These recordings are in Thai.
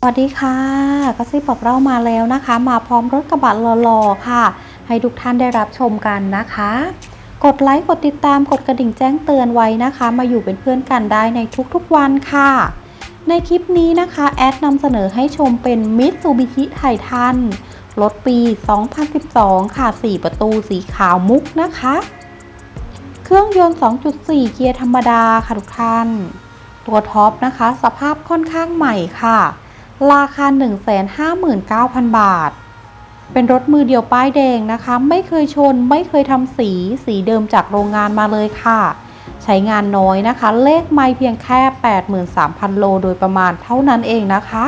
สวัสดีค่ะกระซิบบอกเรามาแล้วนะคะ มาพร้อมรถกระบะหล่อๆค่ะ ให้ทุกท่านได้รับชมกันนะคะ กดไลค์กดติดตามกดกระดิ่งแจ้งเตือนไว้นะคะ มาอยู่เป็นเพื่อนกันได้ในทุกๆวันค่ะ ในคลิปนี้นะคะ แอดนำเสนอให้ชมเป็น Mitsubishi Titan รถปี 2012 ค่ะ 4 ประตูสีขาวมุกนะคะ เครื่องยนต์ 2.4 เกียร์ธรรมดาค่ะทุกท่าน ตัวท็อปนะคะ สภาพค่อนข้างใหม่ค่ะ ราคา 159,000 บาท เป็นรถมือเดียวป้ายแดงนะคะ ไม่เคยชนไม่เคยทำสีสีเดิมจากโรงงานมาเลยค่ะ ใช้งานน้อยนะคะ เลขไม่เพียงแค่ 83,000 โลโดยประมาณเท่านั้นเองนะคะ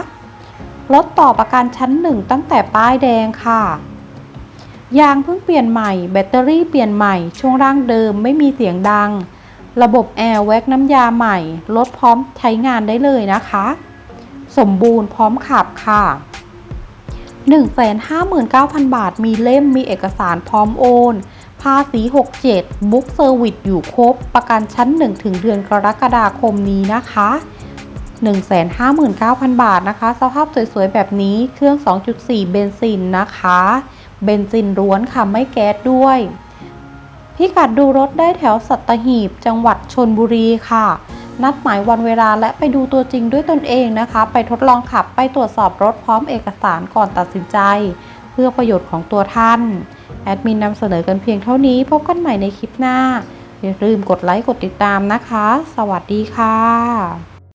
รถต่อประกันชั้นหนึ่งตั้งแต่ป้ายแดงค่ะ ยางเพิ่งเปลี่ยนใหม่ แบตเตอรี่เปลี่ยนใหม่ช่วงร่างเดิมไม่มีเสียงดัง ระบบแอร์แวกน้ำยาใหม่ รถพร้อมใช้งานได้เลยนะคะ สมบูรณ์พร้อมขับค่ะ 159,000 บาท มีเล่มมีเอกสารพร้อมโอน ภาษี 67 บุ๊กเซอร์วิสอยู่ครบ ประกันชั้น 1 ถึงเดือนกรกฎาคมนี้นะคะ 159,000 บาทนะคะ สภาพสวยๆ แบบนี้เครื่อง 2.4 เบนซินนะคะ เบนซินล้วนค่ะ ไม่แก๊สด้วย พิกัดดูรถได้แถวสัตหีบ จังหวัดชนบุรีค่ะ นัดหมายวันเวลาและไปดูตัวจริงด้วยตนเองนะคะ ไปทดลองขับไปตรวจสอบรถพร้อมเอกสารก่อนตัดสินใจ เพื่อประโยชน์ของตัวท่าน แอดมินนำเสนอกันเพียงเท่านี้ พบกันใหม่ในคลิปหน้า อย่าลืมกดไลค์กดติดตามนะคะ สวัสดีค่ะ